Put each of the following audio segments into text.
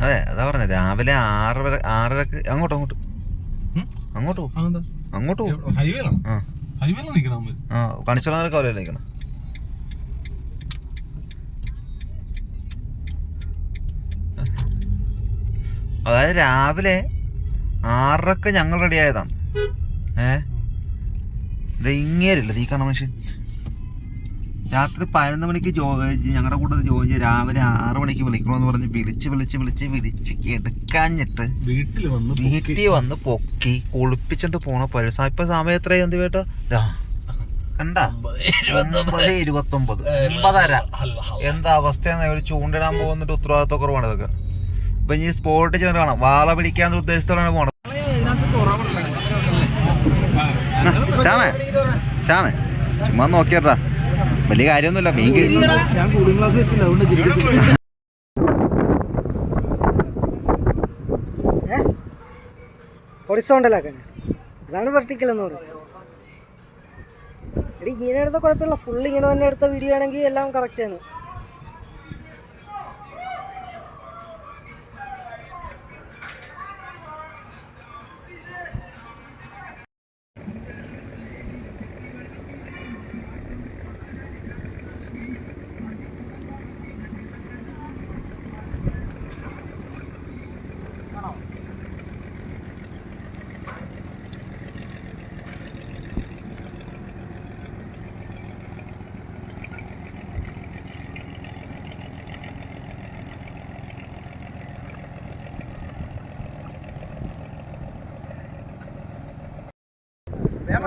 അതെ അതാ പറഞ്ഞ. രാവിലെ ആറ് വരെ ആറരക്ക് അങ്ങോട്ട് അങ്ങോട്ട്. അങ്ങോട്ടോ അങ്ങോട്ടോ അങ്ങോട്ട് കവലയിൽ ഹൈവേയിലാണ് ആ. ഹൈവേയിലാണ് നിൽക്കണം അതായത് രാവിലെ ആറരക്ക് ഞങ്ങൾ റെഡി ആയതാണ്. ഏ? ഇത് ഇങ്ങേരില്ല ഈ കാണുന്ന മനുഷ്യൻ? രാത്രി പതിനൊന്ന് മണിക്ക് ജോ ഞങ്ങളുടെ കൂട്ടത്തിൽ ജോയിൻ ചെയ്ത് രാവിലെ ആറ് മണിക്ക് വിളിക്കണമെന്ന് പറഞ്ഞ് വിളിച്ച് വിളിച്ച് വിളിച്ച് വിളിച്ച് എടുക്കാഞ്ഞിട്ട് വീട്ടിൽ വന്ന് വീട്ടിൽ വന്ന് പൊക്കി കുളിപ്പിച്ചിട്ട് പോണ പോലെ ഇപ്പൊ സമയം എത്രയാ എന്ത് കേട്ടോ കണ്ടാ? ഒമ്പത് ഇരുപത്തൊമ്പത്. ഒമ്പതര. എന്താ അവസ്ഥ ഒരു ചൂണ്ടിടാൻ പോകുന്നിട്ട് ഉത്തരവാദിത്വ കുറവാണ് ഇതൊക്കെ. ഇപ്പൊ ഇനി സ്പോട്ടിൽ ചെന്ന് കാണാം. വാള പിടിക്കാൻ ഉദ്ദേശത്തോടാണ് പോണത്. ശ്യാമേ ശ്യാമേ ചുമ്മാ നോക്കിയട്ടാ. വലിയ കാര്യമൊന്നുമില്ല. മീൻ ഞാൻ കൂളിംഗ് ഗ്ലാസ് വെച്ചില്ല. അതുകൊണ്ട് ജിരിക്കത്തില്ല ഹൊറിസോണ്ടലാക്കാൻ ഇതാണ് വെർട്ടിക്കൽ എന്ന് പറയുന്നത്. എടി ഇങ്ങനെ എടുത്ത കുഴപ്പമില്ല. ഫുൾ ഇങ്ങനെ തന്നെ എടുത്ത വീഡിയോ ആണെങ്കിൽ എല്ലാം കറക്റ്റ്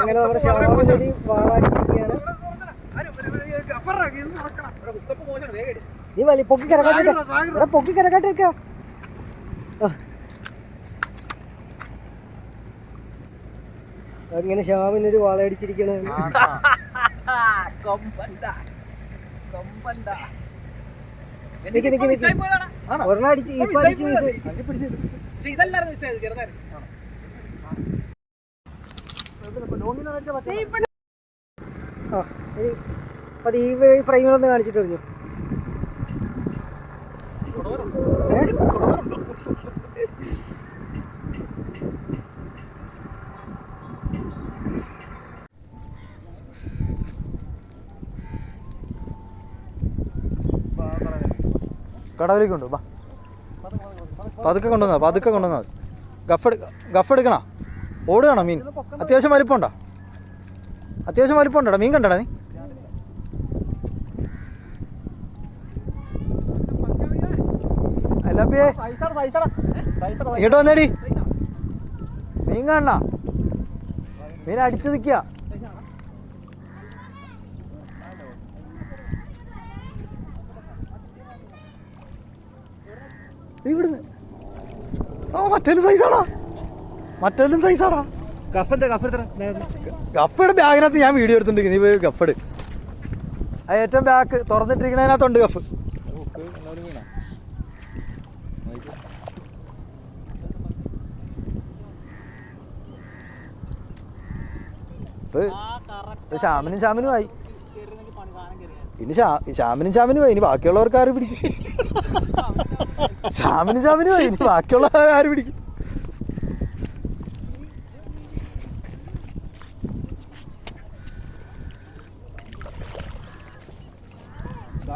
അങ്ങനെ നമ്മുടെ ഷവാമിന് ഒരു വാളാടിച്ചിരിക്കുകയാണ് നീ വലി പൊക്കി കിടക്കാട്ടിരിക്ക ഇവിടെ പൊക്കി കിടക്കാട്ടിരിക്ക അങ്ങനെ ഷാമിനൊരു വാളയടിച്ചിരിക്കണ ഒരെണ്ണം അടിച്ച് ഇപ്പൊ അടിച്ച് ഇനി അത് ഈ കാണിച്ചിട്ട് കടവിലേക്ക് കൊണ്ടു വാ. പതുക്കെ കൊണ്ടുവന്നാ പതുക്കെ കൊണ്ടുവന്നാ. ഗഫ് ഗഫ് എടുക്കണ? ഓടുകയാണോ മീൻ? അത്യാവശ്യം വലിപ്പമുണ്ടോ? അത്യാവശ്യം വലിപ്പമുണ്ടോടാ മീൻ കണ്ടടാ നീ. അല്ലപ്പിയേ ഇങ്ങോട്ട് വന്നേടി. മീൻ കാണണ? മീൻ അടിച്ചു നിൽക്കുക. ഇവിടുന്ന്. ആ മറ്റേലും സൈസാടാ മറ്റേലും എന്താ? കഫന്റെ കഫെത്ര ഗഫയുടെ ബാഗിനകത്ത് ഞാൻ വീഡിയോ എടുത്തിട്ടുണ്ട്. നീ പോയി ഗഫട് ആ ഏറ്റവും ബാക്ക് തുറന്നിട്ടിരിക്കുന്നതിനകത്തുണ്ട് ഇപ്പൊ ശ്യാമിനും ശ്യാമിനും ആയി. ഇനി ശ്യാ- ശ്യാമിനും ശ്യാമിനും ആയി. ഇനി ബാക്കിയുള്ളവർക്ക് ആര് പിടിക്കും? ശ്യാമിനും ശ്യാമിനും ആയി. ഇനി ബാക്കിയുള്ളവർ ആര് പിടിക്കും?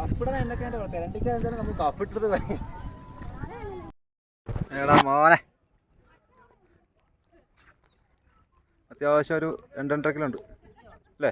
കപ്പിടണം എന്നൊക്കെയാണ് തിരണ്ടിക്കാണെങ്കിലും നമുക്ക് കപ്പിട്ടത് എടാ മോനെ. അത്യാവശ്യം ഒരു രണ്ടരക്കിലുണ്ട് അല്ലേ?